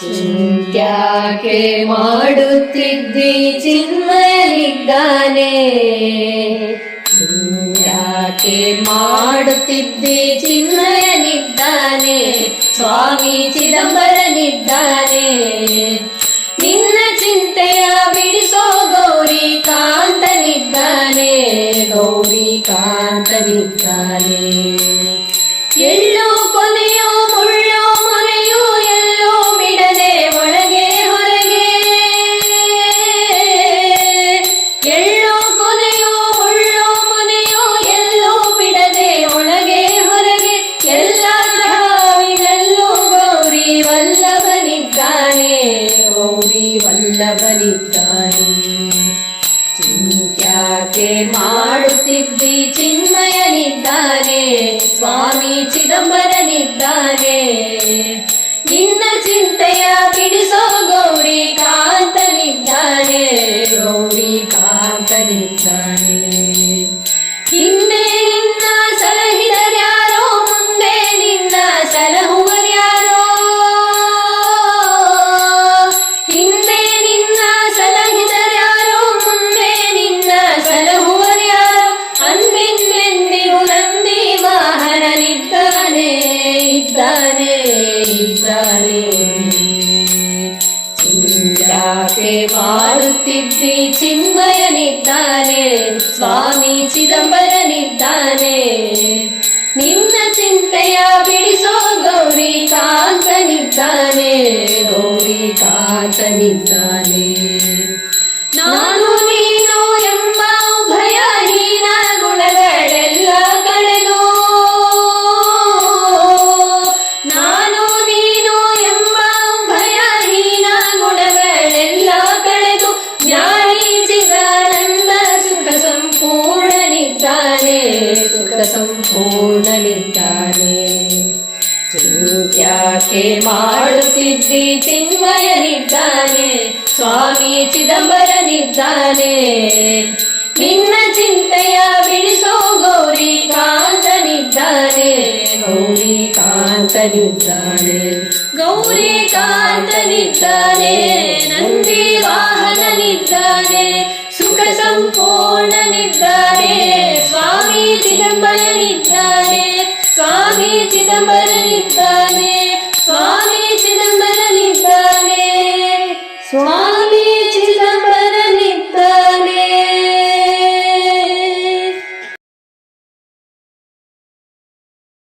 ಚಿಂತ್ಯಾಕೆ ಮಾಡುತ್ತಿದ್ದಿ ಚಿನ್ಮಯನಿದ್ದಾನೆ ಚಿಂತ್ಯಾಕೆ ಮಾಡುತ್ತಿದ್ದಿ ಚಿನ್ಮಯನಿದ್ದಾನೆ ಸ್ವಾಮಿ ಚಿದಂಬರನಿದ್ದಾನೆ? ನಿನ್ನ ಚಿಂತೆಯ ಬಿಡಿಸೋ ಗೌರಿ ಕಾಂತನಿದ್ದಾನೆ ಎಲ್ಲ ಗೌರಿ ವಲ್ಲಭನಿದ್ದಾನೆ ಗೌರಿ ವಲ್ಲಭನಿದ್ದಾನೆ. ಚಿಂತ್ಯಾಕೆ ಮಾಡುತ್ತಿದ್ದಿ ಚಿನ್ಮಯನಿದ್ದಾನೆ, ಸ್ವಾಮಿ ಚಿದಂಬರನಿದ್ದಾನೆ. ನಿನ್ನ ಚಿಂತೆಯ ಬಿಡಿಸೋ ಗೌರಿ ಕಾಂತನಿದ್ದಾನೆ. ಇದ್ದಾನೆ ಇದ್ದಾನೆ ಚಿಂತಾಕೆ ಮಾಡುತ್ತಿದ್ದಿ ಚಿನ್ಮಯನಿದ್ದಾನೆ ಸ್ವಾಮಿ ಚಿದಂಬರನಿದ್ದಾನೆ ನಿನ್ನ ಚಿಂತೆಯ ಬಿಡಿಸೋ ಗೌರಿ ಕಾಂತನಿದ್ದಾನೆ ಗೌರಿ ಕಾಂತನಿದ್ದಾನೆ ಚಿಂತ್ಯಾಕೆ ಮಾಡುತ್ತಿದ್ದಿ ಚಿನ್ಮಯನಿದ್ದಾನೆ ಸ್ವಾಮಿ ಚಿದಂಬರನಿದ್ದಾನೆ ನಿನ್ನ ಚಿಂತೆಯ ಬಿಡಿಸೋ ಗೌರಿ ಕಾಂತನಿದ್ದಾನೆ ಗೌರಿ ಕಾಂತನಿದ್ದಾನೆ ಗೌರಿ ಕಾಂತನಿದ್ದಾನೆ ನಂದಿ ವಾಹನನಿದ್ದಾನೆ ಸುಖ ಸಂಪೂರ್ಣನಿದ್ದಾನೆ 좋아.